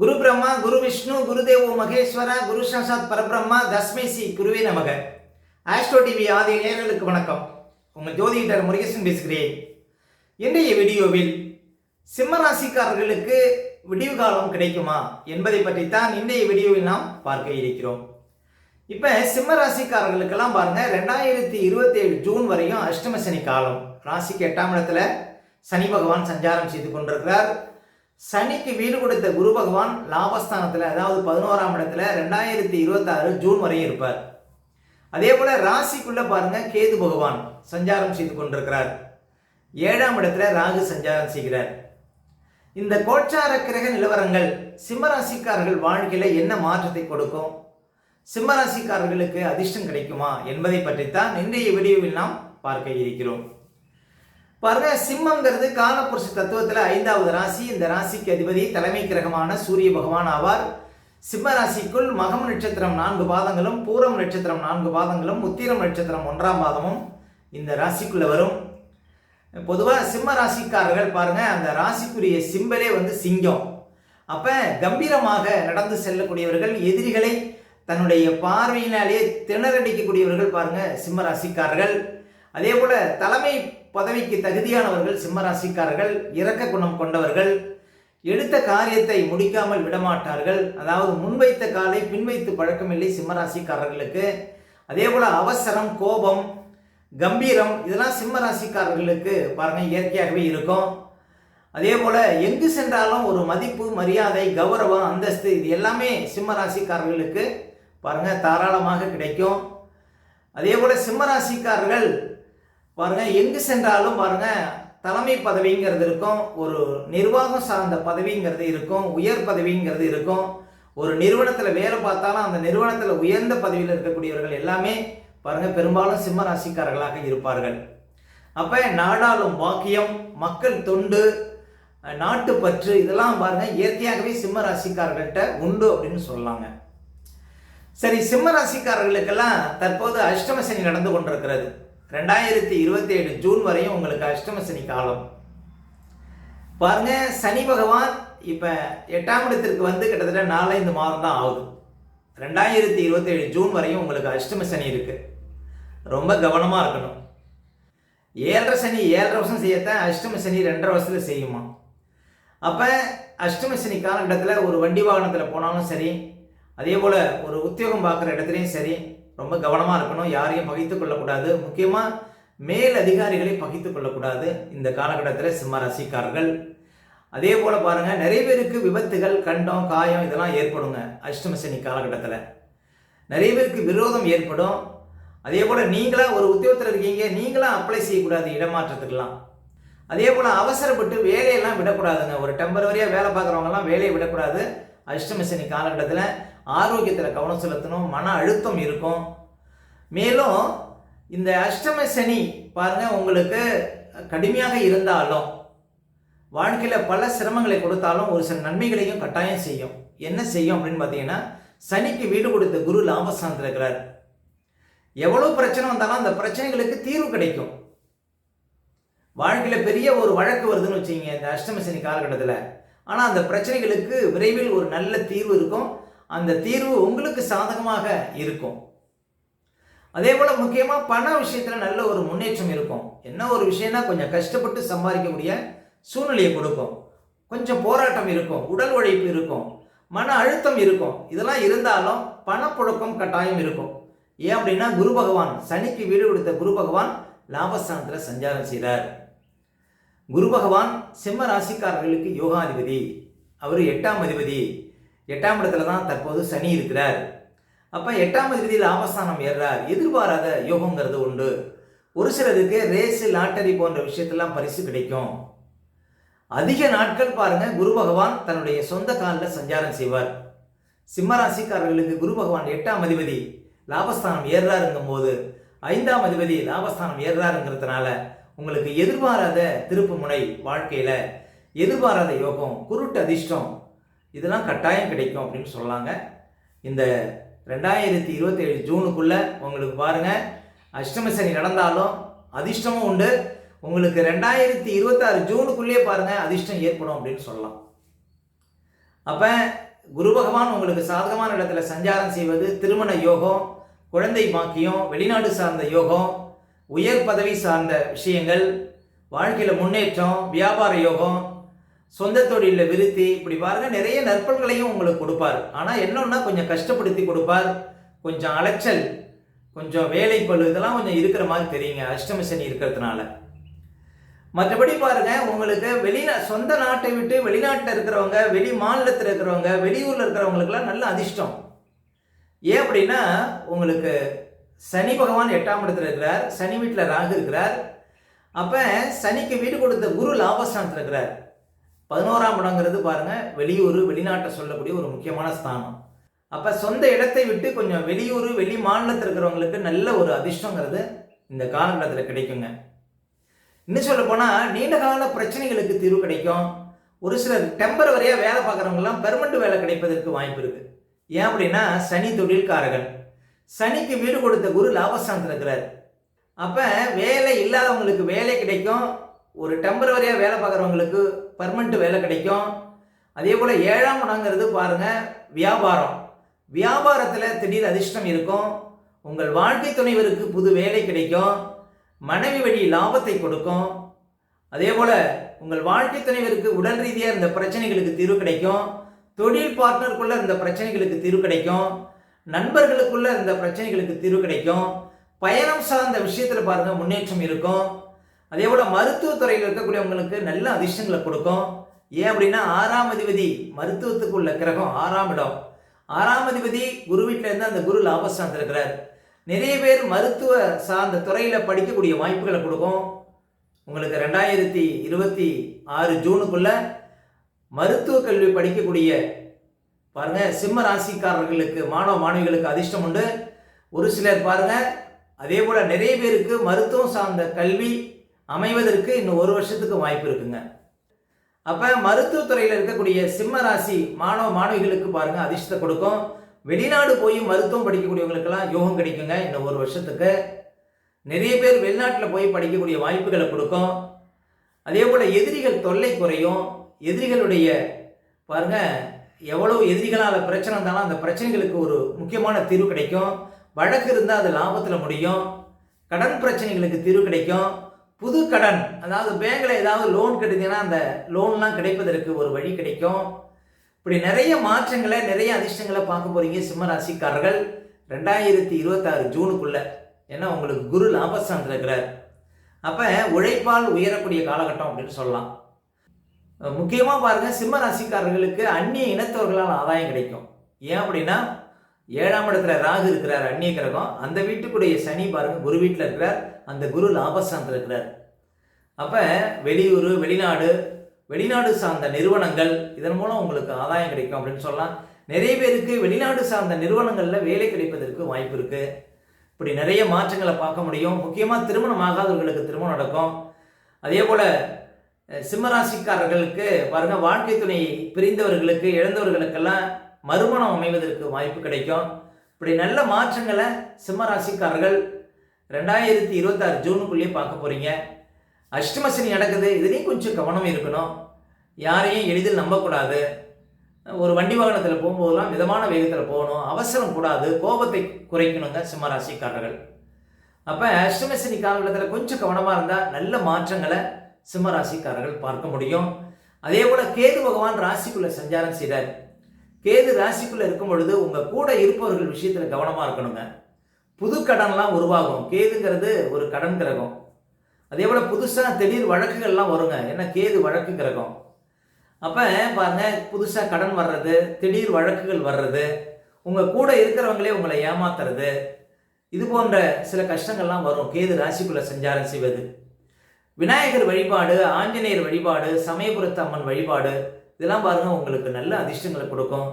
குரு பிரம்மா குரு விஷ்ணு குருதேவோ மகேஸ்வர குரு சாசாத் பரபிரம்மா தஸ்மை சி குருவே நமக. ஆஸ்ட்ரோ டிவி ஆதி நேயர்களுக்கு வணக்கம். உங்கள் ஜோதிடர் முருகேசன் பேசுகிறேன். இன்றைய வீடியோவில் சிம்ம ராசிக்காரர்களுக்கு விடிவு காலம் கிடைக்குமா என்பதை பற்றித்தான் இன்றைய வீடியோவில் நாம் பார்க்க இருக்கிறோம். இப்போ சிம்ம ராசிக்காரர்களுக்கெல்லாம் பாருங்கள் ரெண்டாயிரத்தி இருபத்தேழு ஜூன் வரையும் அஷ்டம சனி காலம். ராசிக்கு எட்டாம் இடத்துல சனி பகவான் சஞ்சாரம் செய்து கொண்டிருக்கிறார். சனிக்கு வீடு கொடுத்த குரு பகவான் லாபஸ்தானத்தில் அதாவது பதினோராம் இடத்துல ரெண்டாயிரத்தி இருபத்தாறு ஜூன் வரையும் இருப்பார். அதே போல ராசிக்குள்ள பாருங்க கேது பகவான் சஞ்சாரம் செய்து கொண்டிருக்கிறார். ஏழாம் இடத்துல ராகு சஞ்சாரம் செய்கிறார். இந்த கோச்சார கிரக நிலவரங்கள் சிம்மராசிக்காரர்கள் வாழ்க்கையில் என்ன மாற்றத்தை கொடுக்கும்? சிம்மராசிக்காரர்களுக்கு அதிர்ஷ்டம் கிடைக்குமா என்பதை பற்றித்தான் இன்றைய வீடியோவில் நாம் பார்க்க இருக்கிறோம். பாருங்க சிம்மங்கிறது காலப்புருஷ தத்துவத்தில் ஐந்தாவது ராசி இந்த ராசிக்கு அதிபதி தலைமை கிரகமான சூரிய பகவான் ஆவார். சிம்ம ராசிக்குள் மகம் நட்சத்திரம் நான்கு பாதங்களும் பூரம் நட்சத்திரம் நான்கு பாதங்களும் உத்திரம் நட்சத்திரம் ஒன்றாம் பாதமும் இந்த ராசிக்குள்ளே வரும். பொதுவாக சிம்ம ராசிக்காரர்கள் பாருங்கள் அந்த ராசிக்குரிய சிம்பலே வந்து சிங்கம். அப்போ கம்பீரமாக நடந்து செல்லக்கூடியவர்கள் எதிரிகளை தன்னுடைய பார்வையினாலே திணறடிக்கக்கூடியவர்கள் பாருங்கள் சிம்ம ராசிக்காரர்கள். அதே போல் தலைமை பதவிக்கு தகுதியானவர்கள் சிம்மராசிக்காரர்கள் இரக்க குணம் கொண்டவர்கள் எடுத்த காரியத்தை முடிக்காமல் விடமாட்டார்கள். அதாவது முன்வைத்த காலை பின்வைத்து பழக்கமில்லை சிம்மராசிக்காரர்களுக்கு. அதே போல அவசரம் கோபம் கம்பீரம் இதெல்லாம் சிம்மராசிக்காரர்களுக்கு பாருங்க இயற்கையாகவே இருக்கும். அதே போல எங்கு சென்றாலும் ஒரு மதிப்பு மரியாதை கௌரவம் அந்தஸ்து இது எல்லாமே சிம்மராசிக்காரர்களுக்கு பாருங்கள் பாருங்க தாராளமாக கிடைக்கும். அதே போல சிம்மராசிக்காரர்கள் பாருங்க எங்கு சென்றாலும் பாருங்க தலைமை பதவிங்கிறது இருக்கும் ஒரு நிர்வாகம் சார்ந்த பதவிங்கிறது இருக்கும் உயர் பதவிங்கிறது இருக்கும். ஒரு நிறுவனத்தில் வேலை பார்த்தாலும் அந்த நிறுவனத்தில் உயர்ந்த பதவியில் இருக்கக்கூடியவர்கள் எல்லாமே பாருங்க பெரும்பாலும் சிம்ம ராசிக்காரர்களாக இருப்பார்கள். அப்ப நாடாளும் வாக்கியம் மக்கள் தொண்டு நாட்டு பற்று இதெல்லாம் பாருங்க இயற்கையாகவே சிம்ம ராசிக்காரர்கள்ட்ட உண்டு அப்படின்னு சொல்லலாங்க சரி சிம்ம ராசிக்காரர்களுக்கெல்லாம் தற்போது அஷ்டம சனி நடந்து கொண்டிருக்கிறது. ரெண்டாயிரத்தி இருபத்தி ஏழு ஜூன் வரையும் உங்களுக்கு அஷ்டம சனி காலம். பாருங்க சனி பகவான் இப்போ எட்டாம் இடத்திற்கு வந்து கிட்டத்தட்ட நாலஞ்சு மாதம் தான் ஆகுது. ரெண்டாயிரத்தி இருபத்தேழு ஜூன் வரையும் உங்களுக்கு அஷ்டம சனி இருக்கு. ரொம்ப கவனமாக இருக்கணும். ஏழரை சனி ஏழரை வருஷம் செய்யத்தான் அஷ்டம சனி ரெண்டரை வருஷத்தில் செய்யுமா? அப்போ அஷ்டம சனி காலகட்டத்தில் ஒரு வண்டி வாகனத்தில் போனாலும் சரி அதே போல் ஒரு உத்தியோகம் பார்க்குற இடத்துலையும் சரி ரொம்ப கவனமாக இருக்கணும் யாரையும் பகைத்து கொள்ளக்கூடாது. முக்கியமாக மேல் அதிகாரிகளை பகைத்து கொள்ளக்கூடாது இந்த காலகட்டத்தில் சிம்ம ராசிக்காரர்கள். அதே போல் பாருங்கள் நிறைய பேருக்கு விபத்துகள் கண்டம் காயம் இதெல்லாம் ஏற்படுங்க அஷ்டம சனி காலகட்டத்தில். நிறைய பேருக்கு விரோதம் ஏற்படும். அதே போல் நீங்களாக ஒரு உத்தியோகத்தில் இருக்கீங்க நீங்களாக அப்ளை செய்யக்கூடாது இடமாற்றத்துக்கெல்லாம். அதே போல் அவசரப்பட்டு வேலையெல்லாம் விடக்கூடாதுங்க. ஒரு டெம்பரவரியாக வேலை பார்க்குறவங்கலாம் வேலையை விடக்கூடாது. அஷ்டம சனி காலகட்டத்தில் ஆரோக்கியத்தில் கவனம் செலுத்தணும் மன அழுத்தம் இருக்கும். மேலும் இந்த அஷ்டம சனி பாருங்கள் உங்களுக்கு கடுமையாக இருந்தாலும் வாழ்க்கையில் பல சிரமங்களை கொடுத்தாலும் ஒரு சில நன்மைகளையும் கட்டாயம் செய்யும். என்ன செய்யும் அப்படின்னு பார்த்தீங்கன்னா சனிக்கு வீடு கொடுத்த குரு லாபஸ்தானத்தில் இருக்கிறார். எவ்வளோ பிரச்சனை வந்தாலும் அந்த பிரச்சனைகளுக்கு தீர்வு கிடைக்கும். வாழ்க்கையில் பெரிய ஒரு வழக்கு வருதுன்னு வச்சுங்க இந்த அஷ்டம சனி காலகட்டத்தில். ஆனால் அந்த பிரச்சனைகளுக்கு விரைவில் ஒரு நல்ல தீர்வு இருக்கும். அந்த தீர்வு உங்களுக்கு சாதகமாக இருக்கும். அதே போல் முக்கியமாக பண விஷயத்தில் நல்ல ஒரு முன்னேற்றம் இருக்கும். என்ன ஒரு விஷயம்னா கொஞ்சம் கஷ்டப்பட்டு சம்பாதிக்கக்கூடிய சூழ்நிலையை கொடுக்கும். கொஞ்சம் போராட்டம் இருக்கும் உடல் உழைப்பு இருக்கும் மன அழுத்தம் இருக்கும். இதெல்லாம் இருந்தாலும் பணப்புழக்கம் கட்டாயம் இருக்கும். ஏன் அப்படின்னா குரு பகவான் சனிக்கு வீடு கொடுத்த குரு பகவான் லாபஸ்தானத்தில் சஞ்சாரம் செய்கிறார் குரு பகவான் சிம்ம ராசிக்காரர்களுக்கு யோகாதிபதி. அவர் எட்டாம் அதிபதி. எட்டாம் இடத்துல தான் தற்போது சனி இருக்கிறார். அப்போ எட்டாம் அதிபதி லாபஸ்தானம் ஏறார் எதிர்பாராத யோகங்கிறது உண்டு. ஒரு சிலருக்கு ரேஸு லாட்டரி போன்ற விஷயத்தெல்லாம் பரிசு கிடைக்கும். அதிக நாட்கள் பாருங்க குரு பகவான் தன்னுடைய சொந்த காலில் சஞ்சாரம் செய்வார். சிம்மராசிக்காரர்களுக்கு குரு பகவான் எட்டாம் அதிபதி லாபஸ்தானம் ஏறுறாருங்கும் போது ஐந்தாம் அதிபதி லாபஸ்தானம் ஏறுறாருங்கிறதுனால உங்களுக்கு எதிர்பாராத திருப்பு முனை வாழ்க்கையில் எதிர்பாராத யோகம் குருட்டு அதிர்ஷ்டம் இதெல்லாம் கட்டாயம் கிடைக்கும் அப்படின்னு சொல்லாங்க. இந்த ரெண்டாயிரத்தி இருபத்தேழு ஜூனுக்குள்ளே உங்களுக்கு பாருங்க அஷ்டம சனி நடந்தாலும் அதிர்ஷ்டமும் உண்டு. உங்களுக்கு ரெண்டாயிரத்தி இருபத்தாறு ஜூனுக்குள்ளேயே பாருங்கள் அதிர்ஷ்டம் ஏற்படும் அப்படின்னு சொல்லலாம். அப்போ குரு பகவான் உங்களுக்கு சாதகமான இடத்துல சஞ்சாரம் செய்வது திருமண யோகம் குழந்தை பாக்கியம் வெளிநாடு சார்ந்த யோகம் உயர் பதவி சார்ந்த விஷயங்கள் வாழ்க்கையில் முன்னேற்றம் வியாபார யோகம் சொந்த தொழிலில் விருத்தி இப்படி பாருங்க நிறைய நற்பல்களையும் உங்களுக்கு கொடுப்பார். ஆனால் என்னன்னா கொஞ்சம் கஷ்டப்படுத்தி கொடுப்பார். கொஞ்சம் அலைச்சல் கொஞ்சம் வேலை பளு இதெல்லாம் கொஞ்சம் இருக்கிற மாதிரி தெரியுங்க அஷ்டம சனி இருக்கிறதுனால. மற்றபடி பாருங்க உங்களுக்கு வெளிநா சொந்த நாட்டை விட்டு வெளிநாட்டில் இருக்கிறவங்க வெளி மாநிலத்தில் இருக்கிறவங்க வெளியூரில் இருக்கிறவங்களுக்குலாம் நல்ல அதிர்ஷ்டம். ஏன் அப்படின்னா உங்களுக்கு சனி பகவான் எட்டாம் இடத்துல இருக்கிறார் சனி வீட்டில் ராகு இருக்கிறார். அப்போ சனிக்கு வீடு கொடுத்த குரு லாபஸ்தானத்தில் இருக்கிறார். பதினோராம் இடங்கிறது பாருங்கள் வெளியூர் வெளிநாட்டை சொல்லக்கூடிய ஒரு முக்கியமான ஸ்தானம். அப்போ சொந்த இடத்தை விட்டு கொஞ்சம் வெளியூர் வெளி மாநிலத்தில் இருக்கிறவங்களுக்கு நல்ல ஒரு அதிர்ஷ்டங்கிறது இந்த காலகட்டத்தில் கிடைக்குங்க. இன்னும் சொல்ல போனால் நீண்ட கால பிரச்சனைகளுக்கு தீர்வு கிடைக்கும். ஒரு சிலர் டெம்பரவரியாக வேலை பார்க்குறவங்கலாம் பெர்மனண்ட் வேலை கிடைப்பதற்கு வாய்ப்பு இருக்குது ஏன் அப்படின்னா சனி தொழில்காரகன் சனிக்கு வீடு கொடுத்த குரு லாபஸ்தானத்தில் இருக்கிறார். அப்போ வேலை இல்லாதவங்களுக்கு வேலை கிடைக்கும். ஒரு டெம்பரவரியாக வேலை பார்க்குறவங்களுக்கு பர்மனண்ட் வேலை கிடைக்கும். அதே போல் ஏழாம் இடங்கிறது பாருங்கள் வியாபாரம். வியாபாரத்தில் திடீர் அதிர்ஷ்டம் இருக்கும். உங்கள் வாழ்க்கை துணைவருக்கு புது வேலை கிடைக்கும். மனைவி வழி லாபத்தை கொடுக்கும். அதே போல் உங்கள் வாழ்க்கை துணைவருக்கு உடல் ரீதியாக இருந்த பிரச்சனைகளுக்கு தீர்வு கிடைக்கும். தொழில் பார்ட்னருக்குள்ளே இருந்த பிரச்சனைகளுக்கு தீர்வு கிடைக்கும். நண்பர்களுக்குள்ள இந்த பிரச்சனைகளுக்கு தீர்வு கிடைக்கும். பயணம் சார்ந்த விஷயத்தில் பாருங்க முன்னேற்றம் இருக்கும். அதே போல மருத்துவத்துறையில் இருக்கக்கூடியவங்களுக்கு நல்ல அதிர்ஷ்டங்களை கொடுக்கும். ஏன் அப்படின்னா ஆறாம் அதிபதி மருத்துவத்துக்கு உள்ள கிரகம் ஆறாம் இடம். ஆறாம் அதிபதி குரு வீட்டில் இருந்து அந்த குரு லாபஸ்தானத்தில் இருக்கிறார். நிறைய பேர் மருத்துவ சார்ந்த துறையில் படிக்கக்கூடிய வாய்ப்புகளை கொடுக்கும். உங்களுக்கு ரெண்டாயிரத்தி இருபத்தி ஆறு ஜூனுக்குள்ள மருத்துவ கல்வி படிக்கக்கூடிய பாருங்க சிம்ம ராசிக்காரர்களுக்கு மாணவ மாணவிகளுக்கு அதிர்ஷ்டம் உண்டு. ஒரு சிலர் பாருங்க அதே போல நிறைய பேருக்கு மருத்துவம் சார்ந்த கல்வி அமைவதற்கு இன்னும் ஒரு வருஷத்துக்கு வாய்ப்பு இருக்குங்க. அப்ப மருத்துவத்துறையில் இருக்கக்கூடிய சிம்ம ராசி மாணவ மாணவிகளுக்கு பாருங்க அதிர்ஷ்டத்தை கொடுக்கும். வெளிநாடு போய் மருத்துவம் படிக்கக்கூடியவங்களுக்கெல்லாம் யோகம் கிடைக்குங்க இன்னும் ஒரு வருஷத்துக்கு. நிறைய பேர் வெளிநாட்டில் போய் படிக்கக்கூடிய வாய்ப்புகளை கொடுக்கும். அதே போல் எதிரிகள் தொல்லை குறையும். எதிரிகளுடைய பாருங்க எவ்வளவு எதிரிகளால் பிரச்சனை இருந்தாலும் அந்த பிரச்சனைகளுக்கு ஒரு முக்கியமான தீர்வு கிடைக்கும். வழக்கு இருந்தால் அது லாபத்தில் முடியும். கடன் பிரச்சனைகளுக்கு தீர்வு கிடைக்கும். புது கடன் அதாவது பேங்கில் ஏதாவது லோன் கிடைத்தீங்கன்னா அந்த லோன்லாம் கிடைப்பதற்கு ஒரு வழி கிடைக்கும். இப்படி நிறைய மாற்றங்களை நிறைய அதிர்ஷ்டங்களை பார்க்க போகிறீங்க சிம்மராசிக்காரர்கள். ரெண்டாயிரத்தி இருபத்தாறு ஜூனுக்குள்ளே. ஏன்னா உங்களுக்கு குரு லாபஸ்தான் இருக்கிறார். அப்போ உழைப்பால் உயரக்கூடிய காலகட்டம் அப்படின்னு சொல்லலாம். முக்கியமாக பாருங்கள் சிம்ம ராசிக்காரர்களுக்கு அந்நிய இனத்தவர்களால் ஆதாயம் கிடைக்கும். ஏன் அப்படின்னா ஏழாம் இடத்துல ராகு இருக்கிறார் அந்நிய கிரகம். அந்த வீட்டுக்குடைய சனி பாருங்க குரு வீட்டில் இருக்கிறார் அந்த குரு லாபஸ்தானத்தில் இருக்கிறார். அப்போ வெளியூர் வெளிநாடு வெளிநாடு சார்ந்த நிறுவனங்கள் இதன் மூலம் உங்களுக்கு ஆதாயம் கிடைக்கும் அப்படின்னு சொல்லலாம். நிறைய பேருக்கு வெளிநாடு சார்ந்த நிறுவனங்களில் வேலை கிடைப்பதற்கு வாய்ப்பு இருக்குது இப்படி நிறைய மாற்றங்களை பார்க்க முடியும். முக்கியமாக திருமணம் ஆகாதவர்களுக்கு திருமணம் நடக்கும். அதே போல் சிம்மராசிக்காரர்களுக்கு பாருங்க வாழ்க்கை துணை பிரிந்தவர்களுக்கு இழந்தவர்களுக்கெல்லாம் மறுமணம் அமைவதற்கு வாய்ப்பு கிடைக்கும். இப்படி நல்ல மாற்றங்களை சிம்மராசிக்காரர்கள் ரெண்டாயிரத்தி இருபத்தாறு ஜூனுக்குள்ளேயே பார்க்க போகிறீங்க அஷ்டமசனி நடக்குது இதுலேயும் கொஞ்சம் கவனம் இருக்கணும். யாரையும் எளிதில் நம்பக்கூடாது. ஒரு வண்டி வாகனத்தில் போகும்போதெல்லாம் மிதமான வேகத்தில் போகணும். அவசரம் கூடாது. கோபத்தை குறைக்கணுங்க சிம்மராசிக்காரர்கள். அப்போ அஷ்டமசனி காலகட்டத்தில் கொஞ்சம் கவனமாக இருந்தால் நல்ல மாற்றங்களை சிம்மராசிக்காரர்கள் பார்க்க முடியும். அதே போல் கேது பகவான் ராசிக்குள்ளே சஞ்சாரம் செய்கிறார் கேது ராசிக்குள்ளே இருக்கும் பொழுது உங்கள் கூட இருப்பவர்கள் விஷயத்தில் கவனமாக இருக்கணுங்க. புது கடன்லாம் உருவாகும். கேதுங்கிறது ஒரு கடன் கிரகம். அதே போல் புதுசாக திடீர் வழக்குகள்லாம் வருங்க. ஏன்னா கேது வழக்கு கிரகம். அப்போ பாருங்க புதுசாக கடன் வர்றது திடீர் வழக்குகள் வர்றது உங்கள் கூட இருக்கிறவங்களே உங்களை ஏமாத்துறது இது போன்ற சில கஷ்டங்கள்லாம் வரும். கேது ராசிக்குள்ளே சஞ்சாரம் செய்வது. விநாயகர் வழிபாடு ஆஞ்சநேயர் வழிபாடு சமயபுரத்து அம்மன் வழிபாடு இதெல்லாம் பாருங்கள் உங்களுக்கு நல்ல அதிர்ஷ்டங்களை கொடுக்கும்.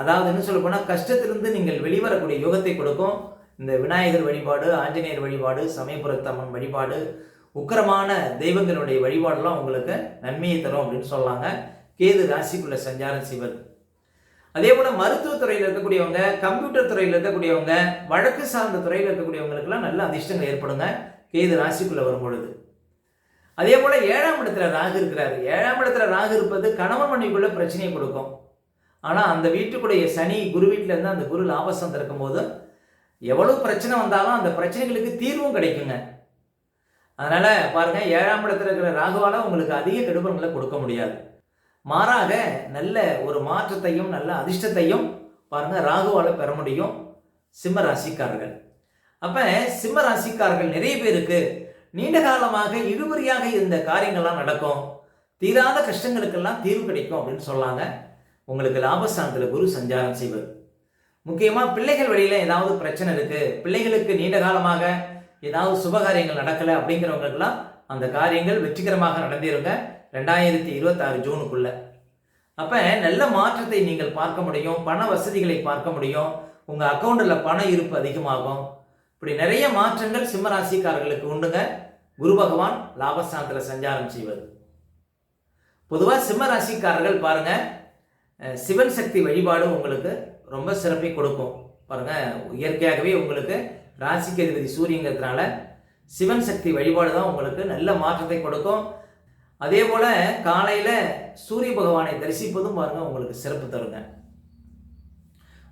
அதாவது என்ன சொல்ல போனால் கஷ்டத்திலிருந்து நீங்கள் வெளிவரக்கூடிய யோகத்தை கொடுக்கும். இந்த விநாயகர் வழிபாடு ஆஞ்சநேயர் வழிபாடு சமயபுரத்து அம்மன் வழிபாடு உக்கரமான தெய்வங்களுடைய வழிபாடெல்லாம் உங்களுக்கு நன்மையை தரும் அப்படின்னு சொல்லாங்க. கேது ராசிக்குள்ள சஞ்சாரம் செய்வது அதே போல் மருத்துவத்துறையில் இருக்கக்கூடியவங்க கம்ப்யூட்டர் துறையில் இருக்கக்கூடியவங்க வழக்கு சார்ந்த துறையில் இருக்கக்கூடியவங்களுக்கெல்லாம் நல்ல அதிர்ஷ்டங்கள் ஏற்படுங்க. கேது ராசிக்குள்ளே வரும் பொழுது அதே போல் ஏழாம் இடத்துல ராகு இருக்கிறாரு. ஏழாம் இடத்துல ராகு இருப்பது கணவன் மனைவிக்குள்ள பிரச்சனையை கொடுக்கும். ஆனால் அந்த வீட்டுக்குடைய சனி குரு வீட்டில் இருந்து அந்த குரு லாபசம் திறக்கும் போது எவ்வளோ பிரச்சனை வந்தாலும் அந்த பிரச்சனைகளுக்கு தீர்வும் கிடைக்குங்க. அதனால் பாருங்கள் ஏழாம் இடத்துல இருக்கிற ராகுவால் உங்களுக்கு அதிக கெடுபங்களை கொடுக்க முடியாது. மாறாக நல்ல ஒரு மாற்றத்தையும் நல்ல அதிர்ஷ்டத்தையும் பாருங்கள் ராகுவால் பெற முடியும். சிம்ம ராசிக்காரர்கள். அப்போ சிம்ம ராசிக்காரர்கள் நிறைய பேருக்கு நீண்ட காலமாக இழுபறியாக இருந்த காரியங்கள்லாம் நடக்கும். தீராத கஷ்டங்களுக்கெல்லாம் தீர்வு கிடைக்கும் அப்படின்னு சொல்லாங்க. உங்களுக்கு லாபஸ்தானத்தில் குரு சஞ்சாரம் செய்வது முக்கியமாக பிள்ளைகள் வழியில் ஏதாவது பிரச்சனை இருக்குது பிள்ளைகளுக்கு நீண்ட காலமாக ஏதாவது சுபகாரியங்கள் நடக்கலை அப்படிங்கிறவங்களுக்கெல்லாம் அந்த காரியங்கள் வெற்றிகரமாக நடந்திருங்க ரெண்டாயிரத்தி இருபத்தாறு ஜூனுக்குள்ள. அப்போ நல்ல மாற்றத்தை நீங்கள் பார்க்க முடியும் பண வசதிகளை பார்க்க முடியும். உங்கள் அக்கௌண்ட்டில் பண இருப்பு அதிகமாகும். இப்படி நிறைய மாற்றங்கள் சிம்மராசிக்காரர்களுக்கு உண்டுங்க. குரு பகவான் லாபஸ்தானத்தில் சஞ்சாரம் செய்வது பொதுவாக சிம்மராசிக்காரர்கள் பாருங்க சிவன் சக்தி வழிபாடு உங்களுக்கு ரொம்ப சிறப்பை கொடுக்கும். பாருங்க இயற்கையாகவே உங்களுக்கு ராசிக்கு அதிபதி சூரியங்கிறதுனால சிவன் சக்தி வழிபாடு தான் உங்களுக்கு நல்ல மாற்றத்தை கொடுக்கும். அதே போல காலையில் சூரிய பகவானை தரிசிப்பதும் பாருங்க உங்களுக்கு சிறப்பு தருங்க.